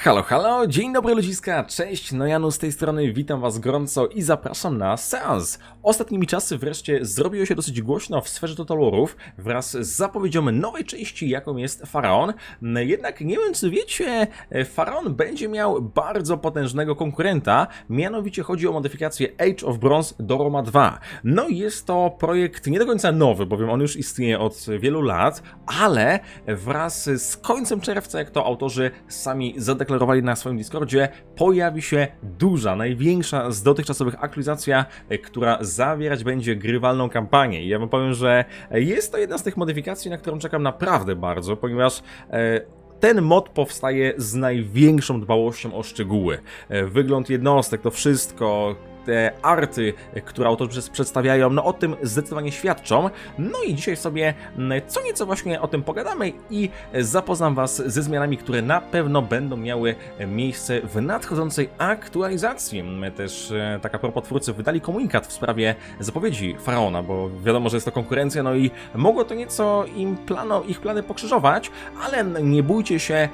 Halo, halo, dzień dobry ludziska, cześć, no Janu z tej strony, witam was gorąco i zapraszam na seans. Ostatnimi czasy wreszcie zrobiło się dosyć głośno w sferze Totalorów wraz z zapowiedzią nowej części, jaką jest Faraon. Jednak nie wiem czy wiecie, Faraon będzie miał bardzo potężnego konkurenta, mianowicie chodzi o modyfikację Age of Bronze do Roma 2. No jest to projekt nie do końca nowy, bowiem on już istnieje od wielu lat, ale wraz z końcem czerwca, jak to autorzy sami zadeklarowali na swoim Discordzie, pojawi się duża, największa z dotychczasowych aktualizacja, e, która zawierać będzie grywalną kampanię. I ja wam powiem, że jest to jedna z tych modyfikacji, na którą czekam naprawdę bardzo, ponieważ e, ten mod powstaje z największą dbałością o szczegóły. E, Wygląd jednostek, to wszystko, te arty, które autorzy przedstawiają, no o tym zdecydowanie świadczą. No i dzisiaj sobie mm, co nieco właśnie o tym pogadamy i zapoznam Was ze zmianami, które na pewno będą miały miejsce w nadchodzącej aktualizacji. Mm, Też e, tak a propos twórcy wydali komunikat w sprawie zapowiedzi Faraona, bo wiadomo, że jest to konkurencja, no i mogło to nieco im plano, ich plany pokrzyżować, ale nie bójcie się, e,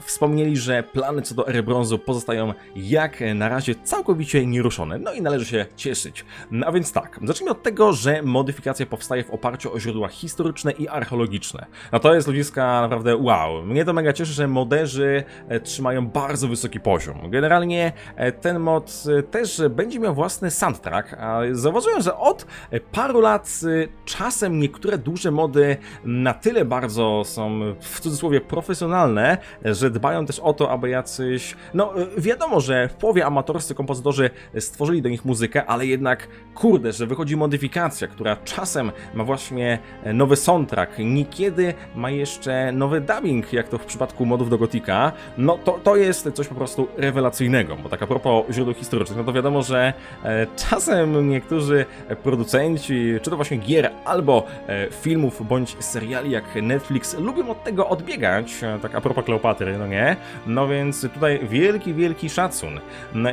wspomnieli, że plany co do ery brązu pozostają jak na razie całkowicie nieruszone. No i należy się cieszyć. No a więc tak, zacznijmy od tego, że modyfikacja powstaje w oparciu o źródła historyczne i archeologiczne. No to jest ludziska naprawdę wow. Mnie to mega cieszy, że moderzy e, trzymają bardzo wysoki poziom. Generalnie e, ten mod e, też będzie miał własny soundtrack, zauważyłem, że od paru lat czasem niektóre duże mody na tyle bardzo są w cudzysłowie profesjonalne, że dbają też o to, aby jacyś. No, wiadomo, że w połowie amatorscy kompozytorzy stworzyli do nich muzykę, ale jednak, kurde, że wychodzi modyfikacja, która czasem ma właśnie e, nowy soundtrack, niekiedy ma jeszcze nowy dubbing, jak to w przypadku modów do Gotika, no to, to jest coś po prostu rewelacyjnego, bo tak a propos źródeł historycznych, no to wiadomo, że e, czasem niektórzy producenci, czy to właśnie gier, albo e, filmów, bądź seriali jak Netflix, lubią od tego odbiegać, tak a propos Kleopatry, no nie? No więc tutaj wielki, wielki szacun.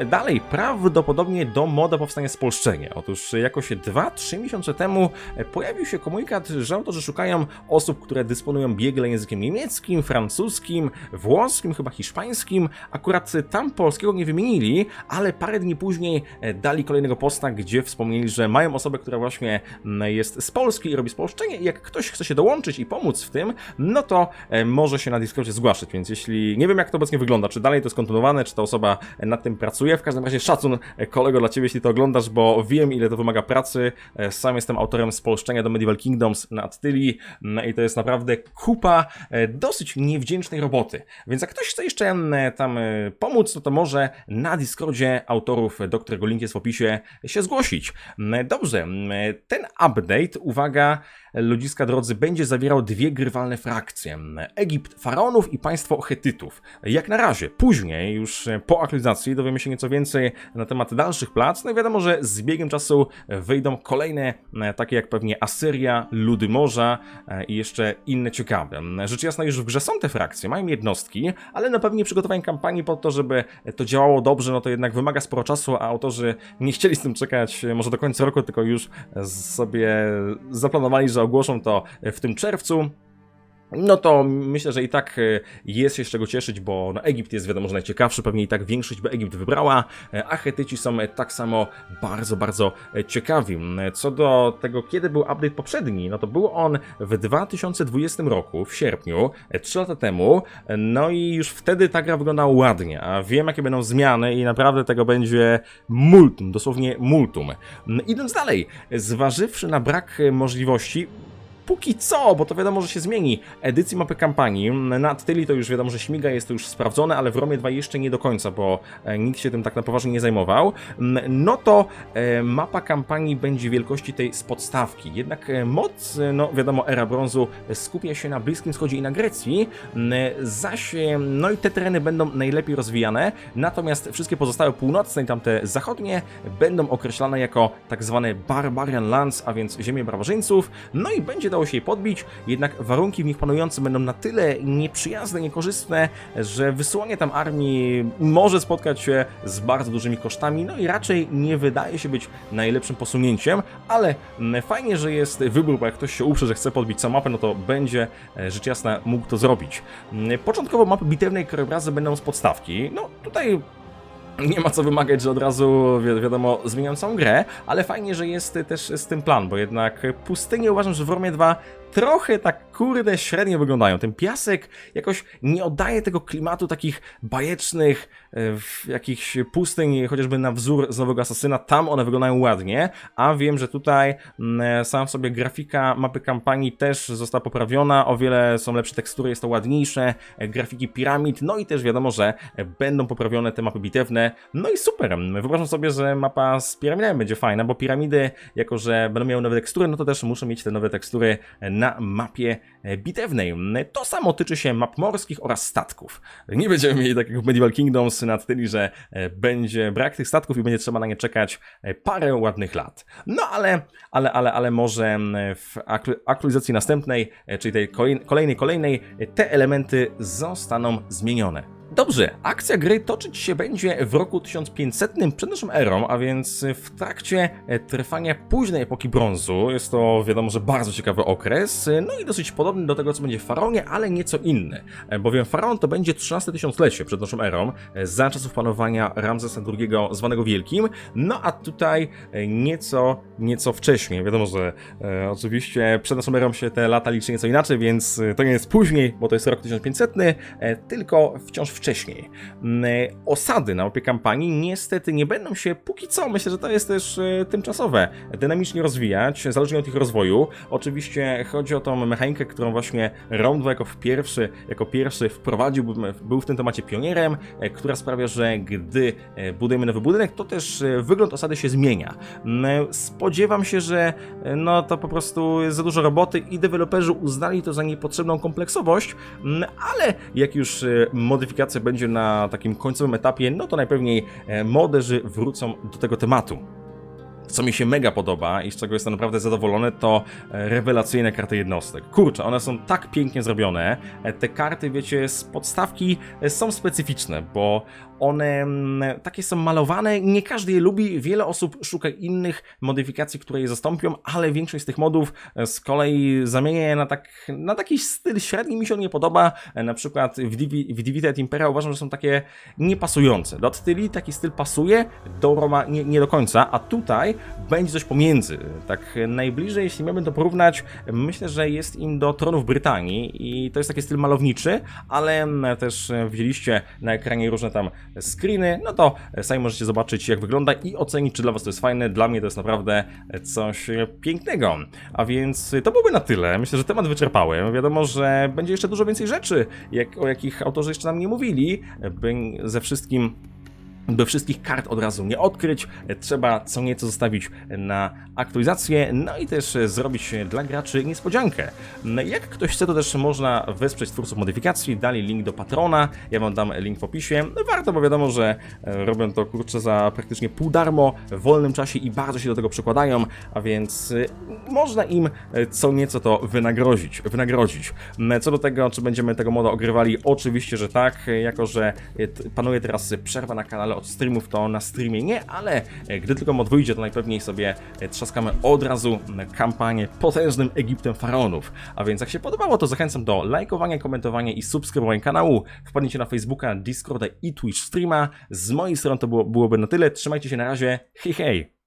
Dalej, prawdopodobnie do moda powstanie spolszczenie. Otóż jakoś 2-3 miesiące temu pojawił się komunikat, że autorzy szukają osób, które dysponują biegle językiem niemieckim, francuskim, włoskim, chyba hiszpańskim. Akurat tam polskiego nie wymienili, ale parę dni później e, dali kolejnego posta, gdzie wspomnieli, że mają osobę, która właśnie jest z Polski i robi spolszczenie i jak ktoś chce się dołączyć i pomóc w tym, no to e, może się na Discordzie zgłaszać, więc jeśli, nie wiem jak to obecnie wygląda, czy dalej to jest kontynuowane, czy ta osoba e, nad tym pracuje, w każdym razie szacun kolego dla Ciebie, jeśli to oglądasz, bo wiem ile to wymaga pracy, E, sam jestem autorem spolszczenia do Medieval Kingdoms na Attyli no i to jest naprawdę kupa e, dosyć niewdzięcznej roboty, więc jak ktoś chce jeszcze tam e, pomóc, no to może na Discordzie autorów, e, do którego link jest w opisie, się zgłosić. Dobrze, ten update, uwaga, ludziska drodzy, będzie zawierał dwie grywalne frakcje. Egipt faraonów i państwo Hetytów. Jak na razie, później, już e, po aktualizacji, dowiemy się nieco więcej na temat dalszych plac. No i wiadomo, że z biegiem czasu wyjdą kolejne, e, takie jak pewnie Asyria, Ludy Morza e, i jeszcze inne ciekawe. Rzecz jasna, już w grze są te frakcje, mają jednostki, ale na pewnie przygotowanie kampanii po to, żeby to działało dobrze, no to jednak wymaga sporo czasu, a autorzy nie chcieli z tym czekać e, może do końca roku, tylko już sobie zaplanowali, że ogłoszą to w tym czerwcu. No to myślę, że i tak e, jest się z czego cieszyć, bo no Egipt jest wiadomo, że najciekawszy, pewnie i tak większość by Egipt wybrała, e, a Hetyci są e, tak samo bardzo, bardzo e, ciekawi. Co do tego, kiedy był update poprzedni, no to był on w 2020 roku, w sierpniu, 3 lata temu, no i już wtedy ta gra wyglądała ładnie, a wiem jakie będą zmiany i naprawdę tego będzie multum, dosłownie multum. Idąc dalej, zważywszy na brak możliwości, póki co, bo to wiadomo, że się zmieni, edycji mapy kampanii. Na Tyli to już wiadomo, że śmiga, jest to już sprawdzone, ale w Romie 2 jeszcze nie do końca, bo e, nikt się tym tak na poważnie nie zajmował. Mm, No to e, mapa kampanii będzie wielkości tej z podstawki. Jednak e, moc, no wiadomo, era brązu skupia się na Bliskim Wschodzie i na Grecji, mm, zaś no i te tereny będą najlepiej rozwijane, natomiast wszystkie pozostałe północne i tamte zachodnie będą określane jako tak zwane Barbarian Lands, a więc ziemie barbarzyńców, no i będzie dało się je podbić, jednak warunki w nich panujące będą na tyle nieprzyjazne, niekorzystne, że wysyłanie tam armii może spotkać się z bardzo dużymi kosztami, no i raczej nie wydaje się być najlepszym posunięciem, ale mm, fajnie, że jest wybór, bo jak ktoś się uprze, że chce podbić całą mapę, no to będzie e, rzecz jasna mógł to zrobić. Mm, Początkowo mapy bitewnej krajobrazy będą z podstawki, no tutaj nie ma co wymagać, że od razu, wi wiadomo, zmieniam całą grę, ale fajnie, że jest też z tym plan, bo jednak pustynie uważam, że w Wormie 2 trochę tak kurde średnio wyglądają. Ten piasek jakoś nie oddaje tego klimatu takich bajecznych e, w jakichś pustyń, chociażby na wzór z Nowego Asasyna. Tam one wyglądają ładnie, a wiem, że tutaj mm, sam w sobie grafika mapy kampanii też została poprawiona, o wiele są lepsze tekstury, jest to ładniejsze, e, grafiki piramid, no i też wiadomo, że e, będą poprawione te mapy bitewne, no i super. Wyobrażam sobie, że mapa z piramidami będzie fajna, bo piramidy, jako że będą miały nowe tekstury, no to też muszą mieć te nowe tekstury na mapie e, bitewnej. To samo tyczy się map morskich oraz statków. Nie będziemy mieli takiego Medieval Kingdoms na tyle, że e, będzie brak tych statków i będzie trzeba na nie czekać e, parę ładnych lat. No ale, ale, ale, ale może w aktu- aktualizacji następnej, czyli tej kolej- kolejnej, kolejnej, te elementy zostaną zmienione. Dobrze, akcja gry toczyć się będzie w roku 1500 przed naszą erą, a więc w trakcie e, trwania późnej epoki brązu. Jest to wiadomo, że bardzo ciekawy okres, e, no i dosyć podobny do tego, co będzie w Faraonie, ale nieco inny. E, Bowiem Faraon to będzie 13 tysiąclecie przed naszą erą, za czasów panowania Ramzesa II zwanego Wielkim, no a tutaj nieco, nieco wcześniej. Wiadomo, że e, oczywiście przed naszą erą się te lata liczy nieco inaczej, więc to nie jest później, bo to jest rok 1500, e, tylko wciąż wcześniej. Mm, e, Osady na mapie kampanii niestety nie będą się póki co, myślę, że to jest też e, tymczasowe, dynamicznie rozwijać, zależnie od ich rozwoju. Oczywiście chodzi o tą mechanikę, którą właśnie 2 jako pierwszy, jako pierwszy wprowadził, był- w tym temacie pionierem, e, która sprawia, że gdy budujemy nowy budynek, to też wygląd osady się zmienia. Mm, Spodziewam się, że no to po prostu jest za dużo roboty i deweloperzy uznali to za niepotrzebną kompleksowość, mm, ale jak już e, modyfikacja będzie na takim końcowym etapie, no to najpewniej e, moderzy wrócą do tego tematu. Co mi się mega podoba i z czego jestem naprawdę zadowolony, to e, rewelacyjne karty jednostek. Kurczę, one są tak pięknie zrobione. E, Te karty, wiecie, z podstawki są specyficzne, bo one mm, takie są malowane. Nie każdy je lubi. Wiele osób szuka innych modyfikacji, które je zastąpią, ale większość z tych modów e, z kolei zamienia je na, tak, na taki styl średni. Mi się on nie podoba. E, Na przykład w, Divi, w Divided Impera uważam, że są takie niepasujące. Do Attyli taki styl pasuje, do Roma nie, nie do końca, a tutaj będzie coś pomiędzy. Tak najbliżej, jeśli miałbym to porównać, myślę, że jest im do tronów Brytanii i to jest taki styl malowniczy, ale mm, też e, widzieliście na ekranie różne tam screeny, no to sami możecie zobaczyć jak wygląda i ocenić, czy dla Was to jest fajne. Dla mnie to jest naprawdę coś pięknego. A więc to byłoby na tyle. Myślę, że temat wyczerpałem. Wiadomo, że będzie jeszcze dużo więcej rzeczy, jak, o jakich autorzy jeszcze nam nie mówili. Ze wszystkim by wszystkich kart od razu nie odkryć, trzeba co nieco zostawić na aktualizację, no i też zrobić dla graczy niespodziankę. Jak ktoś chce, to też można wesprzeć twórców modyfikacji, dali link do patrona, ja wam dam link w opisie. Warto, bo wiadomo, że e, robią to kurczę za praktycznie pół darmo, w wolnym czasie i bardzo się do tego przykładają, a więc e, można im e, co nieco to wynagrodzić. wynagrodzić. Co do tego, czy będziemy tego moda ogrywali, oczywiście, że tak, jako że panuje teraz przerwa na kanale od streamów, to na streamie nie, ale e, gdy tylko mod wyjdzie, to najpewniej sobie e, trzaskamy od razu na kampanię potężnym Egiptem faraonów. A więc jak się podobało, to zachęcam do lajkowania, komentowania i subskrybowania kanału. Wpadnijcie na Facebooka, Discorda i Twitch streama. Z mojej strony to było, byłoby na tyle. Trzymajcie się na razie. Hej, hej!